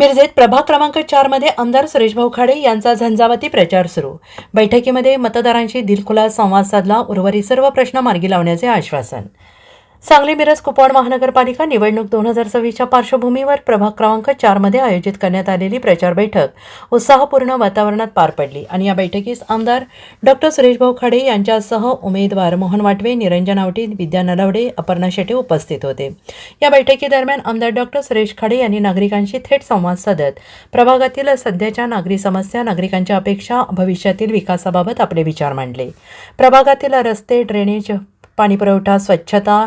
मिरजेत प्रभाग क्रमांक चारमध्ये आमदार सुरेश भाऊ खाडे यांचा झंझावती प्रचार सुरू. बैठकीमध्ये मतदारांशी दिलखुलास संवाद साधला उर्वरित सर्व प्रश्न मार्गी लावण्याचे आश्वासन. सांगली मिरज कुपवाड महानगरपालिका निवडणूक दोन हजार सव्वीसच्या पार्श्वभूमीवर प्रभाग क्रमांक चारमध्ये आयोजित करण्यात आलेली प्रचार बैठक उत्साहपूर्ण वातावरणात पार पडली. आणि या बैठकीस आमदार डॉक्टर सुरेशभाऊ खाडे यांच्यासह उमेदवार मोहन वाटवे निरंजन आवटी विद्या नलवडे अपर्णा शेटे उपस्थित होते. या बैठकीदरम्यान आमदार डॉक्टर सुरेश खाडे यांनी नागरिकांशी थेट संवाद साधत प्रभागातील सध्याच्या नागरी समस्या नागरिकांच्या अपेक्षा भविष्यातील विकासाबाबत आपले विचार मांडले. प्रभागातील रस्ते ड्रेनेज पाणीपुरवठा स्वच्छता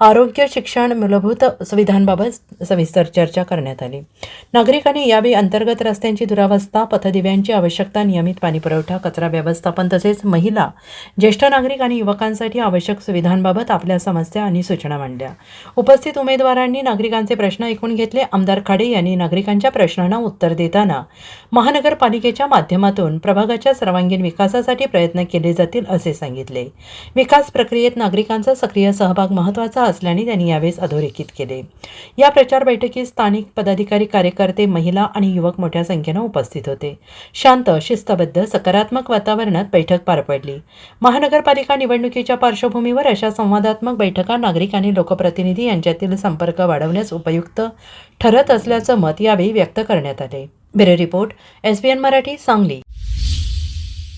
आरोग्य शिक्षण मूलभूत सुविधांबाबत सविस्तर चर्चा करण्यात आली. नागरिकांनी यावेळी अंतर्गत रस्त्यांची दुरावस्था पथदिव्यांची आवश्यकता नियमित पाणीपुरवठा कचरा व्यवस्थापन तसेच महिला ज्येष्ठ नागरिक आणि युवकांसाठी आवश्यक सुविधांबाबत आपल्या समस्या आणि सूचना मांडल्या. उपस्थित उमेदवारांनी नागरिकांचे प्रश्न ऐकून घेतले. आमदार खाडे यांनी नागरिकांच्या प्रश्नांना उत्तर देताना महानगरपालिकेच्या माध्यमातून प्रभागाच्या सर्वांगीण विकासासाठी प्रयत्न केले जातील असे सांगितले. विकास प्रक्रियेत नागरिकांचा सक्रिय सहभाग महत्त्वाचा असल्याने त्यांनी यावेळेस अधोरेखित केले. या प्रचार बैठकीत स्थानिक पदाधिकारी कार्यकर्ते महिला आणि युवक मोठ्या संख्येनं उपस्थित होते. शांत शिस्तबद्ध सकारात्मक वातावरणात बैठक पार पडली. महानगरपालिका निवडणुकीच्या पार्श्वभूमीवर अशा संवादात्मक बैठका नागरिक आणि लोकप्रतिनिधी यांच्यातील संपर्क वाढवण्यास उपयुक्त ठरत असल्याचं मत यावेळी व्यक्त करण्यात आले. Bureau report SBN Marathi Sangli.